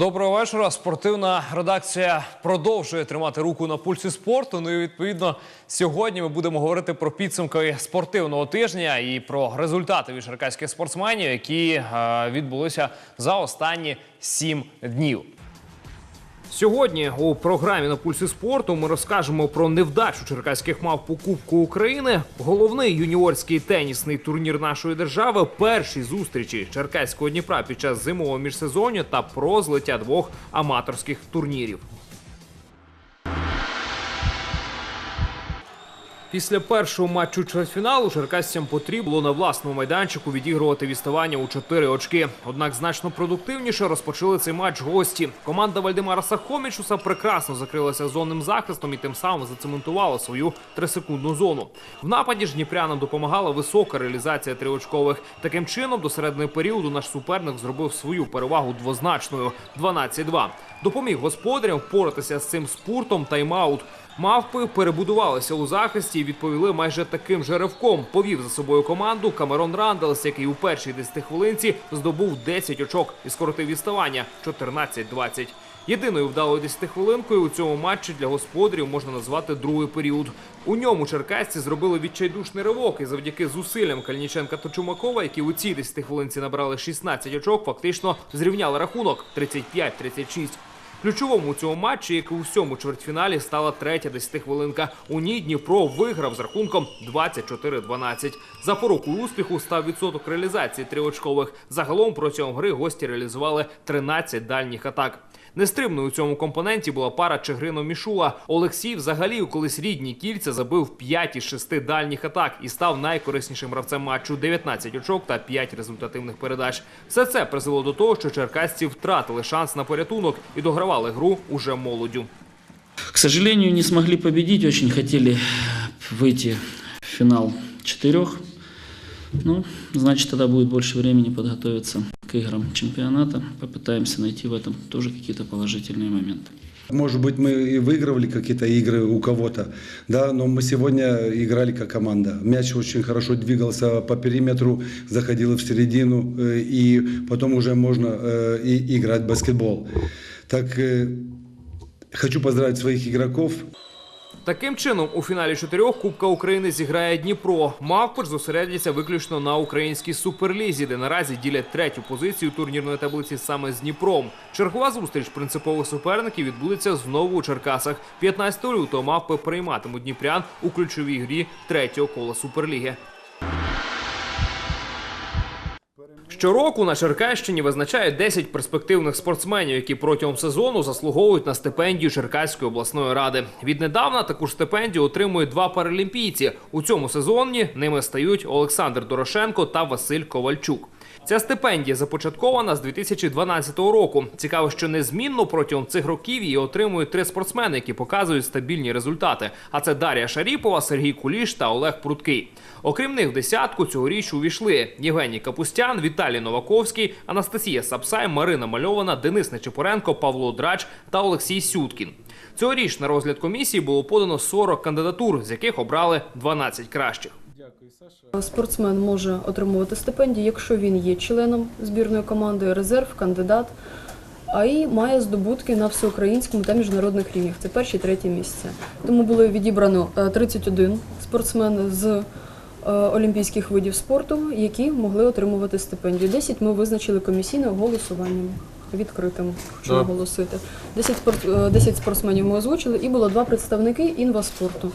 Доброго вечора. Спортивна редакція продовжує тримати руку на пульсі спорту. Ну і відповідно сьогодні ми будемо говорити про підсумки спортивного тижня і про результати від черкаських спортсменів, які е, відбулися за останні сім днів. Сьогодні у програмі на пульсі спорту ми розкажемо про невдачу черкаських мав по Кубку України, головний юніорський тенісний турнір нашої держави, перші зустрічі черкаського Дніпра під час зимового міжсезоння та про злиття двох аматорських турнірів. Після першого матчу чвертьфіналу черкасцям потрібно було на власному майданчику відігрувати відставання у 4 очки. Однак значно продуктивніше розпочали цей матч гості. Команда Вальдемара Сахомічуса прекрасно закрилася зонним захистом і тим самим зацементувала свою трисекундну зону. В нападі ж дніпрянам допомагала висока реалізація триочкових. Таким чином, до середини періоду наш суперник зробив свою перевагу двозначною 12-2. Допоміг господарям впоратися з цим спуртом тайм-аут. Мавпи перебудувалися у захисті і відповіли майже таким же ривком. Повів за собою команду Камерон Ранделс, який у першій 10 хвилинці здобув 10 очок і скоротив відставання 14-20. Єдиною вдалою 10 хвилинкою у цьому матчі для господарів можна назвати другий період. У ньому черкасці зробили відчайдушний ривок і завдяки зусиллям Кальніченка та Чумакова, які у цій 10 хвилинці набрали 16 очок, фактично зрівняли рахунок 35-36. Ключовому у цьому матчі, як і у всьому чвертьфіналі, стала третя десятихвилинка. У ній Дніпро виграв з рахунком 24-12. Запорукою успіху став відсоток реалізації триочкових. Загалом протягом гри гості реалізували 13 дальніх атак. Нестримною у цьому компоненті була пара Чигрино-Мішула. Олексій взагалі у колись рідні кільця забив 5 із 6 дальніх атак і став найкориснішим гравцем матчу 19 очок та 5 результативних передач. Все це призвело до того, що черкасці втратили шанс на порятунок і догравали гру уже молоддю. К сожалению, не смогли победить, очень хотели выйти в финал четырех. Ну, значит, тогда будет больше времени подготовиться к играм чемпионата. Попытаемся найти в этом тоже какие-то положительные моменты. Может быть, мы и выигрывали какие-то игры у кого-то, да, но мы сегодня играли как команда. Мяч очень хорошо двигался по периметру, заходил в середину, э, и потом уже можно э, и играть в баскетбол. Так, э, хочу поздравить своих игроков. Таким чином, у фіналі чотирьох Кубка України зіграє Дніпро. Мавпор зосередяться виключно на українській суперлізі, де наразі ділять третю позицію турнірної таблиці саме з Дніпром. Чергова зустріч принципових суперників відбудеться знову у Черкасах. 15 лютого мавпи прийматимуть Дніпрян у ключовій грі третього кола Суперліги. Щороку на Черкащині визначають 10 перспективних спортсменів, які протягом сезону заслуговують на стипендію Черкаської обласної ради. Віднедавна таку ж стипендію отримують два паралімпійці. У цьому сезоні ними стають Олександр Дорошенко та Василь Ковальчук. Ця стипендія започаткована з 2012 року. Цікаво, що незмінно протягом цих років її отримують три спортсмени, які показують стабільні результати. А це Дар'я Шаріпова, Сергій Куліш та Олег Пруткий. Окрім них, в десятку цьогоріч увійшли Євгеній Капустян, Віталій Новаковський, Анастасія Сапсай, Марина Мальована, Денис Нечипоренко, Павло Драч та Олексій Сюткін. Цьогоріч на розгляд комісії було подано 40 кандидатур, з яких обрали 12 кращих. Спортсмен може отримувати стипендію, якщо він є членом збірної команди, резерв, кандидат, а і має здобутки на всеукраїнському та міжнародних рівнях. Це перші і треті місця. Тому було відібрано е, 31 спортсмен з е, олімпійських видів спорту, які могли отримувати стипендію. 10 ми визначили комісійним голосуванням. Відкритим хочу наголосити. 10, спорт, е, 10 спортсменів ми озвучили, і було два представники інваспорту.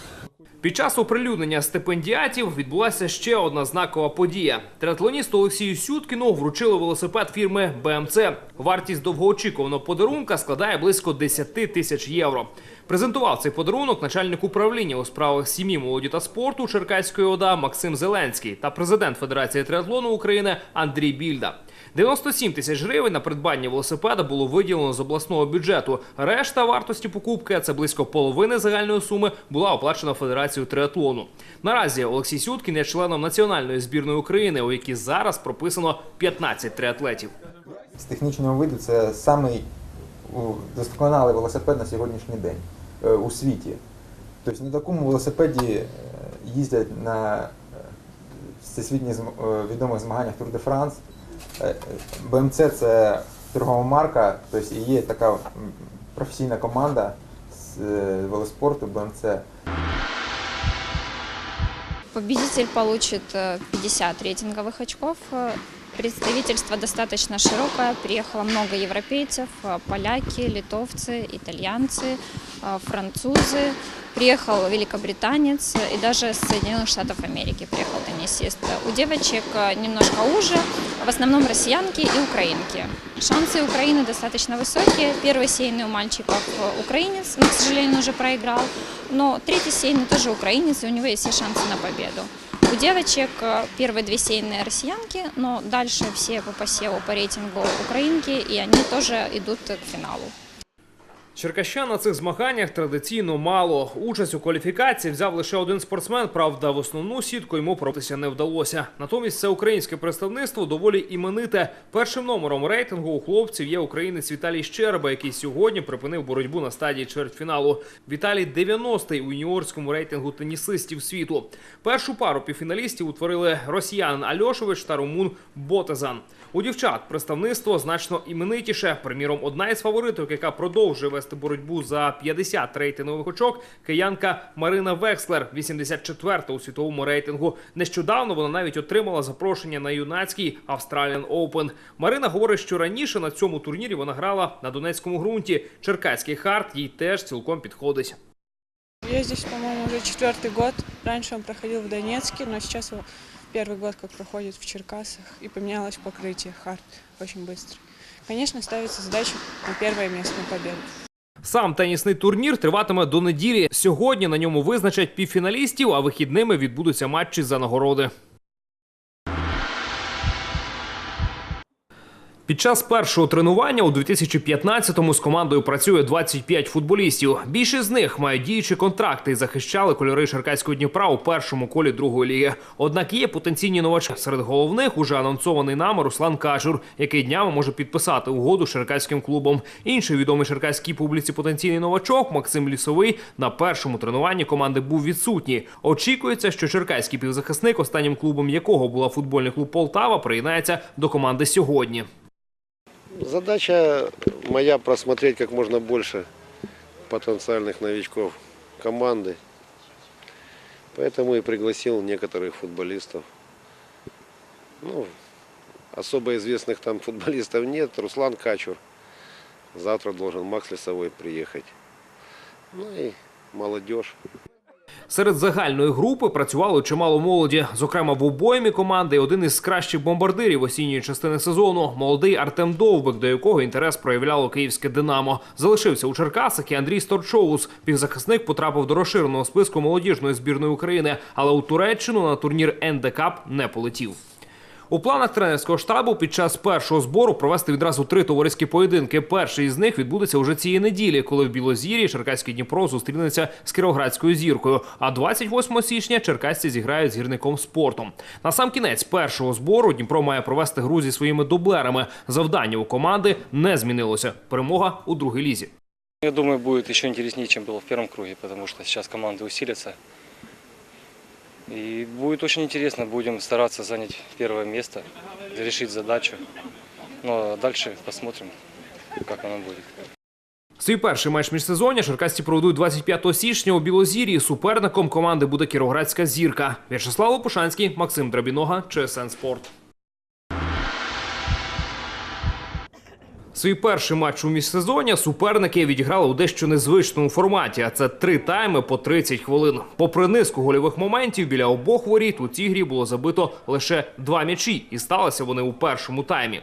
Під час оприлюднення стипендіатів відбулася ще одна знакова подія. Триатлоністу Олексію Сюткіну вручили велосипед фірми БМЦ. Вартість довгоочікуваного подарунка складає близько 10 тисяч євро. Презентував цей подарунок начальник управління у справах сім'ї, молоді та спорту Черкаської ОДА Максим Зеленський та президент Федерації триатлону України Андрій Більда. 97 тисяч гривень на придбання велосипеда було виділено з обласного бюджету. Решта вартості покупки, це близько половини загальної суми, була оплачена Федерацією триатлону. Наразі Олексій Сюткін є членом національної збірної України, у якій зараз прописано 15 триатлетів. З технічного виду це самий досконалий велосипед на сьогоднішній день е, у світі. Тобто на такому велосипеді е, їздять на е, е, відомих змаганнях Тур де Франс. Е, е, БМЦ це торгова марка, тобто і є така професійна команда з е, велоспорту БМЦ. Победитель получит э, 50 рейтинговых очков. Представительство достаточно широкое. Приехало много европейцев, э, поляки, литовцы, итальянцы, э, французы. Приехал великобританец э, и даже с Соединенных Штатов Америки приехал теннисист. У девочек немножко уже, в основном россиянки и украинки. Шансы Украины достаточно высокие. Первый сейный у мальчиков украинец, но, к сожалению, уже проиграл. Но третий сейный тоже украинец, и у него есть все шансы на победу. У девочек э, первые две сейные россиянки, но дальше все по посеву, по рейтингу украинки, и они тоже идут к финалу. Черкащан на цих змаганнях традиційно мало. Участь у кваліфікації взяв лише один спортсмен. Правда, в основну сітку йому пробитися не вдалося. Натомість це українське представництво доволі імените. Першим номером рейтингу у хлопців є українець Віталій Щерба, який сьогодні припинив боротьбу на стадії чвертьфіналу. Віталій 90-й у юніорському рейтингу тенісистів світу. Першу пару півфіналістів утворили росіянин Альошович та румун Ботезан. У дівчат представництво значно іменитіше. Приміром, одна із фавориток, яка продовжує вести боротьбу за 50 рейтингових очок, киянка Марина Векслер, 84-та у світовому рейтингу. Нещодавно вона навіть отримала запрошення на юнацький Australian Open. Марина говорить, що раніше на цьому турнірі вона грала на донецькому ґрунті. Черкаський хард їй теж цілком підходить. Я здесь, по-моему, уже четвертый год. Раньше он проходил в Донецке, но сейчас первый год как проходит в Черкасах. И поменялось покрытие, хард очень быстро. Конечно, ставится задача на первое место, на победу. Сам тенісний турнір триватиме до неділі. Сьогодні на ньому визначать півфіналістів, а вихідними відбудуться матчі за нагороди. Під час першого тренування у 2015-му з командою працює 25 футболістів. Більшість з них мають діючі контракти і захищали кольори Черкаського Дніпра у першому колі другої ліги. Однак є потенційні новачки. Серед головних уже анонсований нами Руслан Качур, який днями може підписати угоду з черкаським клубом. Інший відомий черкаській публіці потенційний новачок Максим Лісовий на першому тренуванні команди був відсутній. Очікується, що черкаський півзахисник, останнім клубом якого була футбольний клуб Полтава, приєднається до команди сьогодні. Задача моя просмотреть как можно больше потенциальных новичков команды. Поэтому и пригласил некоторых футболистов. Ну, особо известных там футболистов нет. Руслан Качур. Завтра должен Макс Лесовой приехать. Ну и молодежь. Серед загальної групи працювало чимало молоді, зокрема в обоймі команди один із кращих бомбардирів осінньої частини сезону молодий Артем Довбик, до якого інтерес проявляло київське Динамо. Залишився у Черкасах і Андрій Сторчоус. Півзахисник потрапив до розширеного списку молодіжної збірної України, але у Туреччину на турнір НДКАП не полетів. У планах тренерського штабу під час першого збору провести відразу три товариські поєдинки. Перший із них відбудеться уже цієї неділі, коли в Білозір'ї Черкаський Дніпро зустрінеться з Кіровоградською зіркою. А 28 січня черкасці зіграють з гірником спортом. На сам кінець першого збору Дніпро має провести гру зі своїми дублерами. Завдання у команди не змінилося. Перемога у другій лізі. Я думаю, будет еще интереснее, чем было в первом круге, потому что сейчас команды усилятся. И будет очень интересно, будем стараться занять первое место, решить задачу. Ну а дальше посмотрим, как оно будет. Свій перший матч міжсезоння черкасці проведуть 25 січня у Білозір'ї. Суперником команди буде Кіроградська зірка. В'ячеслав Лопушанський, Максим Драбінога, ЧСН Спорт. Свій перший матч у міжсезоння суперники відіграли у дещо незвичному форматі, а це три тайми по 30 хвилин. Попри низку гольових моментів біля обох воріт у цій грі було забито лише два м'ячі, і сталося вони у першому таймі.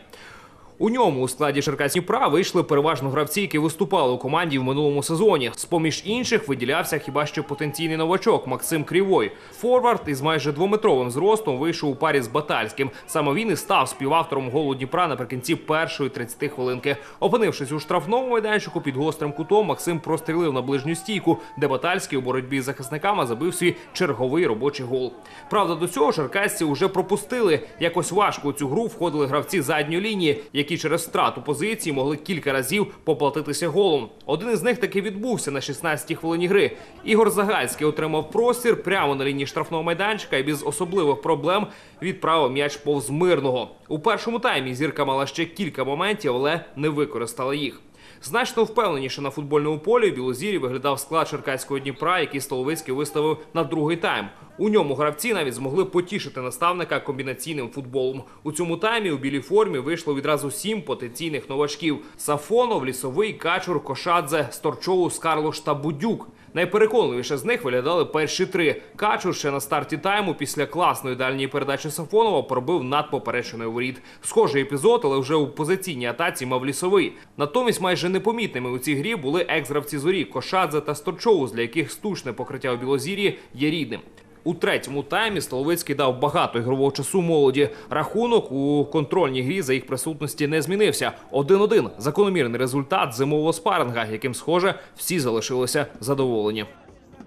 У ньому у складі Черкас Дніпра вийшли переважно гравці, які виступали у команді в минулому сезоні. З поміж інших виділявся хіба що потенційний новачок Максим Крівой. Форвард із майже двометровим зростом вийшов у парі з Батальським. Саме він і став співавтором голу Дніпра наприкінці першої 30 хвилинки. Опинившись у штрафному майданчику під гострим кутом, Максим прострілив на ближню стійку, де Батальський у боротьбі з захисниками забив свій черговий робочий гол. Правда, до цього черкасці вже пропустили. Якось важко у цю гру входили гравці задньої лінії, які які через втрату позиції могли кілька разів поплатитися голом. Один із них таки відбувся на 16-й хвилині гри. Ігор Загальський отримав простір прямо на лінії штрафного майданчика і без особливих проблем відправив м'яч повз мирного. У першому таймі зірка мала ще кілька моментів, але не використала їх. Значно впевненіше на футбольному полі Білозірі виглядав склад Черкаського Дніпра, який Столовицький виставив на другий тайм. У ньому гравці навіть змогли потішити наставника комбінаційним футболом. У цьому таймі у білій формі вийшло відразу сім потенційних новачків: Сафонов, Лісовий, Качур, Кошадзе, Сторчоус, Карлош та Будюк. Найпереконливіше з них виглядали перші три. Качур ще на старті тайму після класної дальньої передачі Сафонова пробив над поперечиною воріт. Схожий епізод, але вже у позиційній атаці мав лісовий. Натомість майже непомітними у цій грі були екс-гравці зорі Кошадзе та Сторчоус, для яких штучне покриття у Білозір'ї є рідним. У третьому таймі Столовицький дав багато ігрового часу молоді. Рахунок у контрольній грі за їх присутності не змінився. 1-1 – закономірний результат зимового спаринга, яким, схоже, всі залишилися задоволені.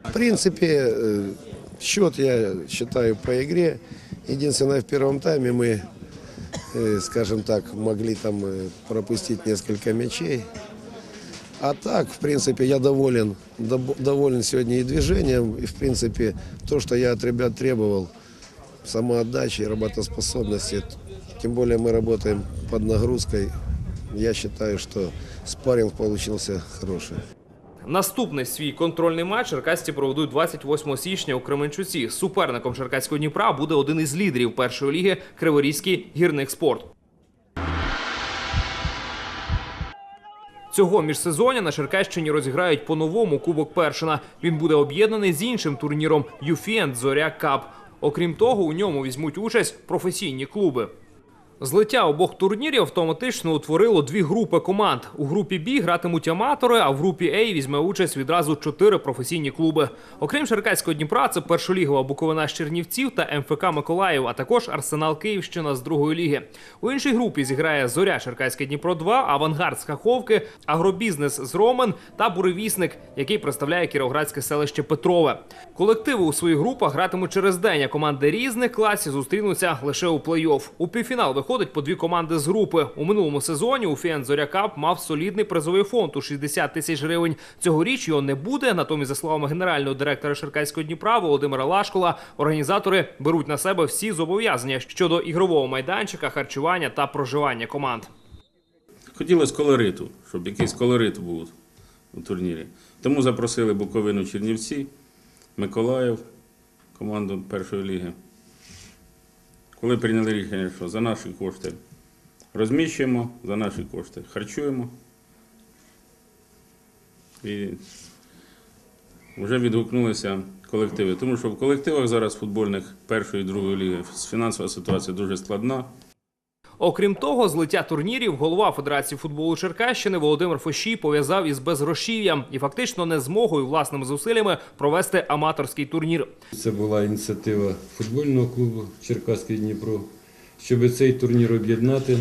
В принципе, э, счет я считаю по игре. Единственное, в первом тайме мы, э, скажем так, могли там э, пропустить несколько мячей. А так, в принципе, я доволен, доволен сегодня и движением, и, в принципе, то, что я от ребят требовал, самоотдачи и работоспособности. Тем более мы работаем под нагрузкой. Я считаю, что спарринг получился хороший. Наступний свій контрольний матч черкасці проведуть 28 січня у Кременчуці. Суперником Черкаського Дніпра буде один із лідерів першої ліги Криворізький гірник спорт. Цього міжсезоння на Черкащині розіграють по-новому Кубок Першина. Він буде об'єднаний з іншим турніром «Юфієнт Зоря Кап. Окрім того, у ньому візьмуть участь професійні клуби. Злиття обох турнірів автоматично утворило дві групи команд. У групі Б гратимуть аматори, а в групі А візьме участь відразу чотири професійні клуби. Окрім Черкаського Дніпра, це першолігова Буковина з Чернівців та МФК Миколаїв, а також Арсенал Київщина з другої ліги. У іншій групі зіграє Зоря Черкаське Дніпро 2, Авангард з Каховки, Агробізнес з Ромен та Буревісник, який представляє кіровоградське селище Петрове. Колективи у своїх групах гратимуть через день, а команди різних класів зустрінуться лише у плей-офф. У півфінал виходить по дві команди з групи. У минулому сезоні Уфієнт Зоря Кап мав солідний призовий фонд у 60 тисяч гривень. Цьогоріч його не буде. Натомість, за словами генерального директора Черкаського Дніпра Володимира Лашкола, організатори беруть на себе всі зобов'язання щодо ігрового майданчика, харчування та проживання команд. Хотілося колориту, щоб якийсь колорит був у турнірі. Тому запросили Буковину Чернівці, Миколаїв, команду першої ліги. Коли прийняли рішення, що за наші кошти розміщуємо, за наші кошти харчуємо. І вже відгукнулися колективи. Тому що в колективах зараз футбольних першої і другої ліги фінансова ситуація дуже складна. Окрім того, злиття турнірів голова Федерації футболу Черкащини Володимир Фощій пов'язав із безгрошів'ям і фактично незмогою власними зусиллями провести аматорський турнір. Це була ініціатива футбольного клубу Черкаський Дніпро, щоб цей турнір об'єднати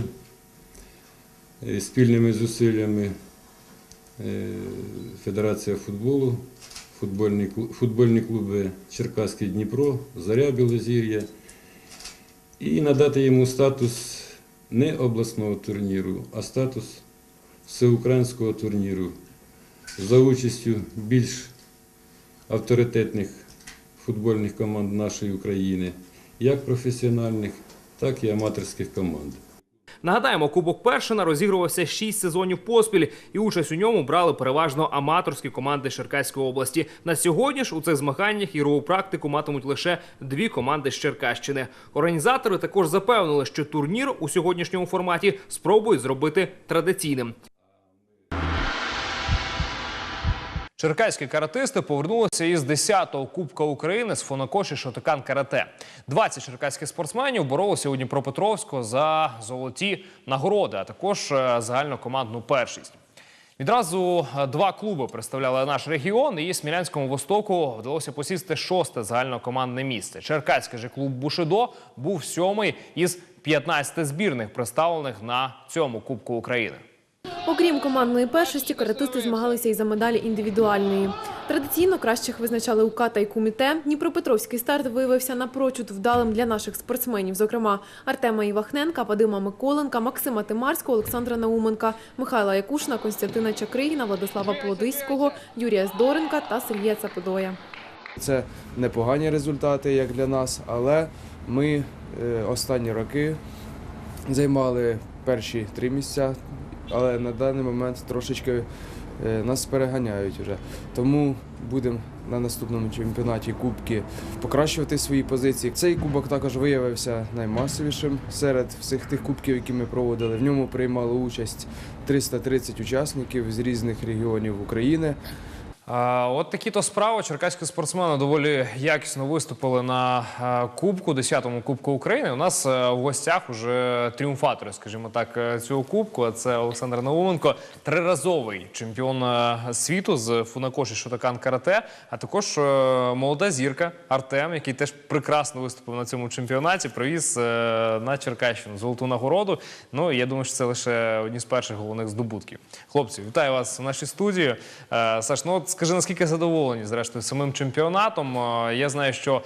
е, спільними зусиллями е, Федерація футболу, футбольні, футбольні клуби Черкаський Дніпро, Заря Білозір'я і надати йому статус не обласного турніру, а статус всеукраїнського турніру за участю більш авторитетних футбольних команд нашої України, як професіональних, так і аматорських команд. Нагадаємо, Кубок Першина розігрувався 6 сезонів поспіль, і участь у ньому брали переважно аматорські команди Черкаської області. На сьогодні ж у цих змаганнях ігрову практику матимуть лише дві команди з Черкащини. Організатори також запевнили, що турнір у сьогоднішньому форматі спробують зробити традиційним. Черкаські каратисти повернулися із 10-го Кубка України з Фонокоші Шотикан Карате. 20 черкаських спортсменів боролися у Дніпропетровську за золоті нагороди, а також е, загальнокомандну першість. Відразу е, два клуби представляли наш регіон, і Смілянському Востоку вдалося посісти шосте загальнокомандне місце. Черкаський же клуб Бушидо був сьомий із 15 збірних, представлених на цьому Кубку України. Окрім командної першості, каратисти змагалися і за медалі індивідуальної. Традиційно кращих визначали у ката і куміте. Дніпропетровський старт виявився напрочуд вдалим для наших спортсменів, зокрема Артема Івахненка, Вадима Миколенка, Максима Тимарського, Олександра Науменка, Михайла Якушина, Константина Чакригіна, Владислава Плодиського, Юрія Здоренка та Сергія Цаподоя. Це непогані результати як для нас, але ми е, останні роки займали перші три місця, але на даний момент трошечки е, нас переганяють вже. Тому будемо на наступному чемпіонаті Кубки покращувати свої позиції. Цей кубок також виявився наймасовішим серед всіх тих кубків, які ми проводили. В ньому приймало участь 330 учасників з різних регіонів України. От такі то справи. Черкаські спортсмени доволі якісно виступили на Кубку, 10-му Кубку України. У нас е, в гостях уже тріумфатори, скажімо так, е, цього кубку. Це Олександр Науменко, триразовий чемпіон е, світу з фунакоші Шотакан Карате, а також молода зірка Артем, який теж прекрасно виступив на цьому чемпіонаті. Привіз на Черкащину золоту нагороду. Ну я думаю, що це лише одні з перших головних здобутків. Хлопці, вітаю вас в нашій студії. Е, Саш, ну скажи, наскільки задоволені зрештою самим чемпіонатом? Е, Я знаю, що е,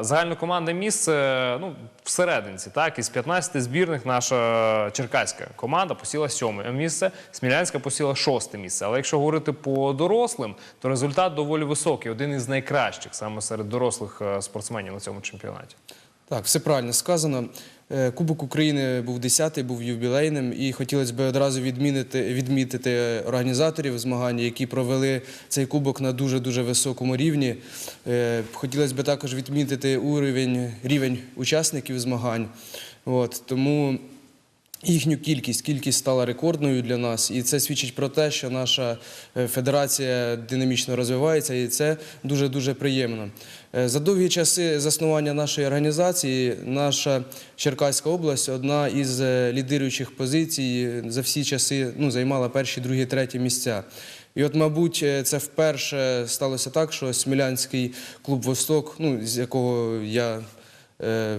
загальнокомандне місце ну, всерединці, так, із 15 збірних наша черкаська команда посіла сьоме місце, Смілянська посіла шосте місце. Але якщо говорити по дорослим, то результат доволі високий, один із найкращих саме серед дорослих е, спортсменів на цьому чемпіонаті. Так, все правильно сказано. Е, Кубок України був 10-й, був ювілейним, і хотілося б одразу відмінити, відмітити організаторів змагань, які провели цей кубок на дуже-дуже високому рівні. Е, Хотілося б також відмітити уровень, рівень учасників змагань. От, тому їхню кількість. Кількість стала рекордною для нас, і це свідчить про те, що наша е, федерація динамічно розвивається, і це дуже дуже приємно. Е, За довгі часи заснування нашої організації, наша Черкаська область одна із е, лідируючих позицій за всі часи ну, займала перші, другі, треті місця. І от, мабуть, це вперше сталося так, що Смілянський клуб Восток, ну, з якого я е,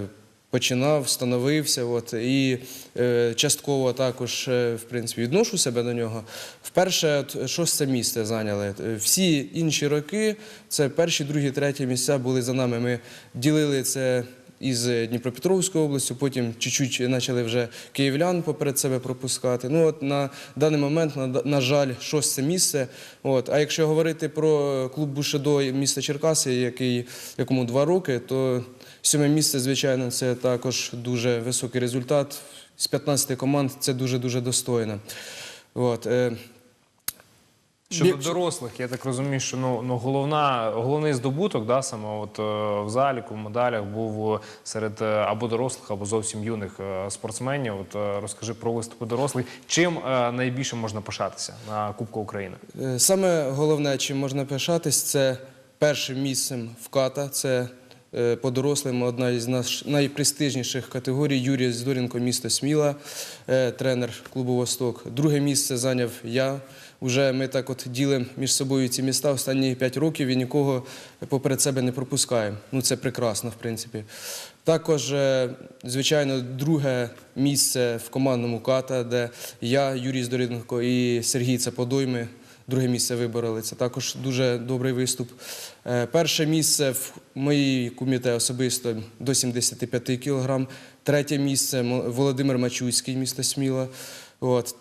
починав, становився, от, і е, частково також е, в принципі, відношу себе до нього. Вперше шосте місце зайняли. Е, Всі інші роки це перші, другі, треті місця були за нами. Ми ділили це із Дніпропетровською областю, потім чуть-чуть почали вже київлян поперед себе пропускати. Ну от на даний момент, на, на жаль, шосте місце. От. А якщо говорити про клуб Бушедо міста Черкаси, який, якому два роки, то сьоме місце, звичайно, це також дуже високий результат. З 15 команд це дуже-дуже достойно. От. е, Щодо дорослих, я так розумію, що ну, ну головна, головний здобуток да, саме от, е, в заліку, в медалях був серед е, або дорослих, або зовсім юних спортсменів. От, розкажи про виступи дорослих. Чим найбільше можна пишатися на Кубку України? Саме головне, чим можна пишатись, це першим місцем в ката. Це по дорослим одна із наш найпрестижніших категорій. Юрій Здоренко, місто Сміла, е, тренер клубу Восток. Друге місце зайняв я. Уже ми так от ділимо між собою ці міста останні 5 років і нікого поперед себе не пропускаємо. Ну це прекрасно, в принципі. Також, е, звичайно, друге місце в командному ката, де я, Юрій Здоренко і Сергій Цаподойми друге місце вибороли. Це також дуже добрий виступ. Е, Перше місце в моїй куміте особисто до 75 кг. Третє місце Володимир Мачуйський, місто Сміла.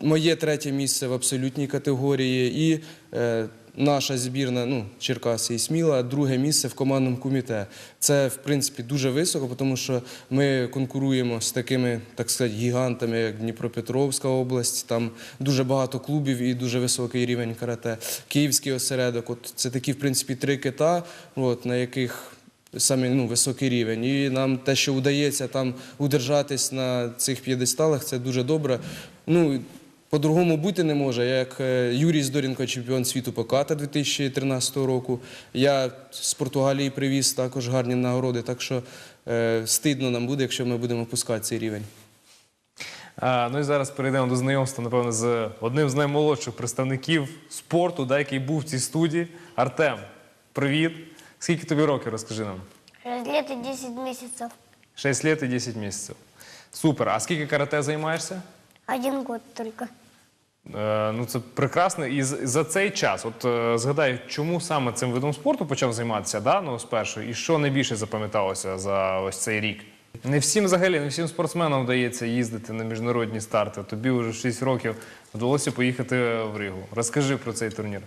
Моє третє місце в абсолютній категорії. І е, наша збірна, ну, Черкаси і Сміла, друге місце в командному куміте. Це, в принципі, дуже високо, тому що ми конкуруємо з такими, так сказати, гігантами, як Дніпропетровська область. Там дуже багато клубів і дуже високий рівень карате. Київський осередок. От це такі, в принципі, три кита, от, на яких саме ну, високий рівень. І нам те, що вдається там удержатись на цих п'єдесталах, це дуже добре. Ну, по-другому бути не може. Я Як е, Юрій Здорінко, чемпіон світу по ката 2013 року. Я з Португалії привіз також гарні нагороди, так що е, стидно нам буде, якщо ми будемо опускати цей рівень. А, ну і зараз перейдемо до знайомства, напевно, з одним з наймолодших представників спорту, да, який був в цій студії. Артем, привіт. Скільки тобі років, розкажи нам? 6 лет и 10 месяцев. 6 років і 10 місяців. Супер. А скільки карате займаєшся? Один год только. Е, ну це прекрасно. І за цей час, от е, згадай, чому саме цим видом спорту почав займатися, да? ну, спершу, і що найбільше запам'яталося за ось цей рік? Не всім взагалі, не всім спортсменам вдається їздити на міжнародні старти. Тобі вже 6 років вдалося поїхати в Ригу. Розкажи про цей турнір.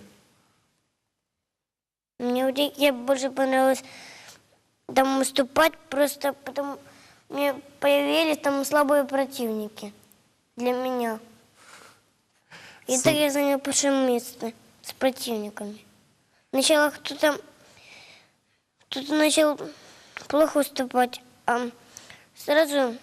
Мне в реке больше понравилось там выступать, просто потому мне появились там слабые противники для меня. И так я занял первое место с противниками. Сначала кто-то кто-то начал плохо выступать, а сразу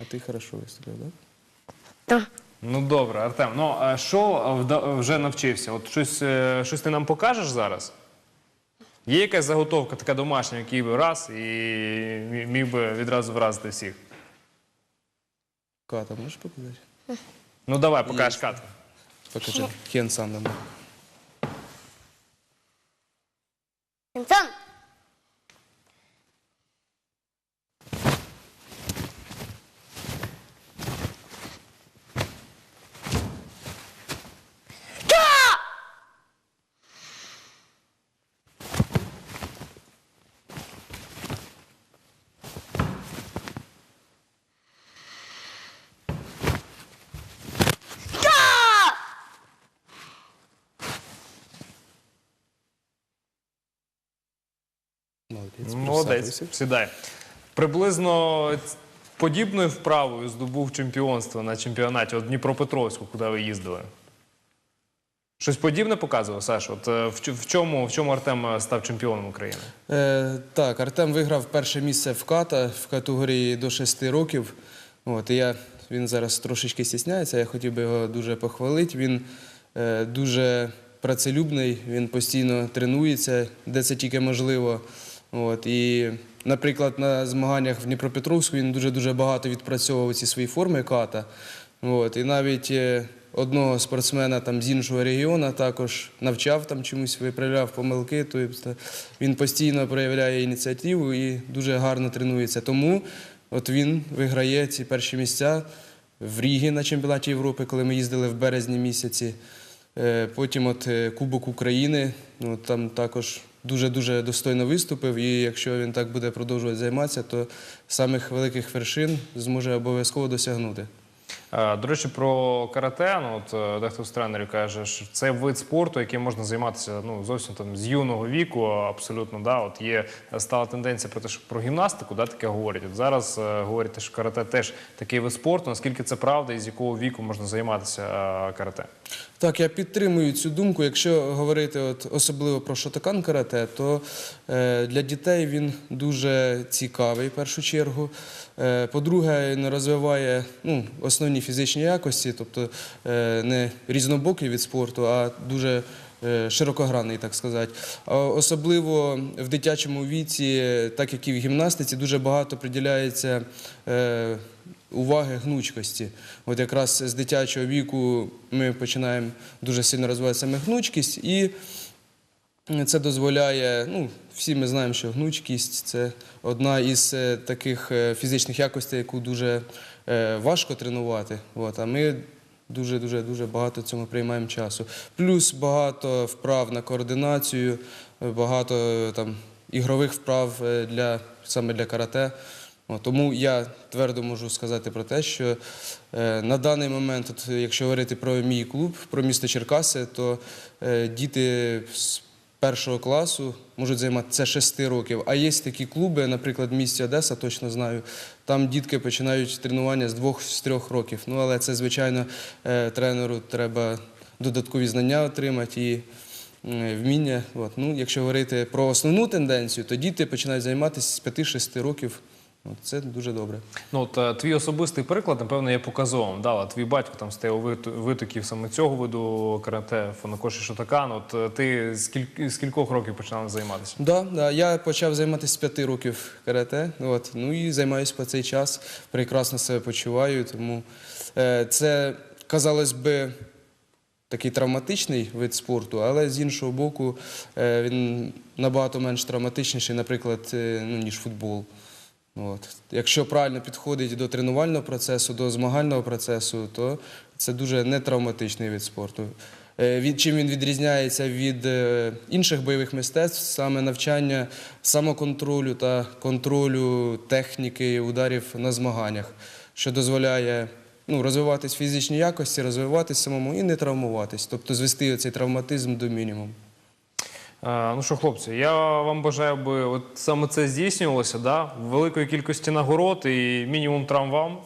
А ти хорошо виступив, так? Да. Ну добре, Артем. Ну а що е, вда- вже навчився? От щось, е, щось ти нам покажеш зараз? Є якась заготовка така домашня, який би раз і мі- міг би відразу вразити всіх. Ката, можеш показати? Ну давай, покаж кат. Покажи. Кен сам нам. Молодець. Молодець, сідай. Приблизно подібною вправою здобув чемпіонство на чемпіонаті от Дніпропетровську, куди ви їздили. Щось подібне показував, Саш? От е, в, в чому, в чому Артем е, став чемпіоном України? Е, так, Артем виграв перше місце в ката в категорії до 6 років. От, і я, він зараз трошечки стісняється, я хотів би його дуже похвалити. Він е, дуже працелюбний, він постійно тренується, де це тільки можливо. От, і, наприклад, на змаганнях в Дніпропетровську він дуже-дуже багато відпрацьовував ці свої форми ката. От, і навіть е, одного спортсмена там, з іншого регіону також навчав там чомусь, виправляв помилки. Тобто він постійно проявляє ініціативу і дуже гарно тренується. Тому от він виграє ці перші місця в Рігі на чемпіонаті Європи, коли ми їздили в березні місяці. Е, Потім от е, Кубок України, ну, там також дуже-дуже достойно виступив. І якщо він так буде продовжувати займатися, то самих великих вершин зможе обов'язково досягнути. Е, До речі, про карате. Ну от е, дехто з тренерів каже, що це вид спорту, яким можна займатися ну зовсім там з юного віку. Абсолютно, да. От є е, стала тенденція про те, що про гімнастику, да, таке говорять. От зараз е, говорять, що карате теж такий вид спорту. Наскільки це правда, і з якого віку можна займатися е, карате? Так, я підтримую цю думку. Якщо говорити от особливо про шотакан карате, то е, для дітей він дуже цікавий в першу чергу. Е, по-друге, він розвиває ну, основні фізичні якості, тобто е, не різнобокий від спорту, а дуже е, широкогранний, так сказати. Особливо в дитячому віці, так як і в гімнастиці, дуже багато приділяється е, уваги гнучкості. От якраз з дитячого віку ми починаємо дуже сильно розвивати саме гнучкість, і це дозволяє, ну, всі ми знаємо, що гнучкість це одна із таких фізичних якостей, яку дуже важко тренувати. От, а ми дуже-дуже дуже багато цьому приймаємо часу. Плюс багато вправ на координацію, е, багато е, там ігрових вправ е, для саме для карате. От, тому я твердо можу сказати про те, що е, на даний момент, от, якщо говорити про мій клуб, про місто Черкаси, то е, діти з першого класу можуть займатися 6 років. А є такі клуби, наприклад, в місті Одеса, точно знаю, там дітки починають тренування з 2-3 років. Ну, але це, звичайно, е, тренеру треба додаткові знання отримати і е, вміння. От. Ну, якщо говорити про основну тенденцію, то діти починають займатися з 5-6 років. Це дуже добре. Ну от е, твій особистий приклад, напевно, є показовим. Да, от твій батько там у витоків саме цього виду карате, фонокоші шотакан. От е, ти з кіль- з кількох років починав займатися? Да, да, я почав займатися з п'яти років карате. От, ну і займаюся по цей час. Прекрасно себе почуваю. Тому е, це, казалось би, такий травматичний вид спорту, але з іншого боку, е, він набагато менш травматичніший, наприклад, е, ну, ніж футбол. От. Якщо правильно підходить до тренувального процесу, до змагального процесу, то це дуже нетравматичний від спорту. Е, чим він відрізняється від е, інших бойових мистецтв, саме навчання самоконтролю та контролю техніки ударів на змаганнях, що дозволяє ну, розвиватись фізичні якості, розвиватись самому і не травмуватись, тобто звести цей травматизм до мінімуму. Е, Ну що, хлопці, я вам бажаю, аби от саме це здійснювалося, да? великої кількості нагород і мінімум травм вам.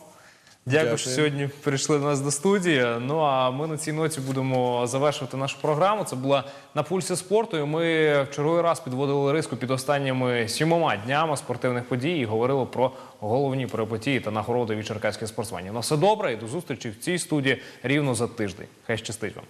Дякую, Дякую. що сьогодні прийшли до нас до студії. Ну а ми на цій ноті будемо завершувати нашу програму. Це була на пульсі спорту. І ми в черговий раз підводили риску під останніми сімома днями спортивних подій і говорили про головні перипетії та нагороди від черкаських спортсменів. На все добре і до зустрічі в цій студії рівно за тиждень. Хай щастить вам.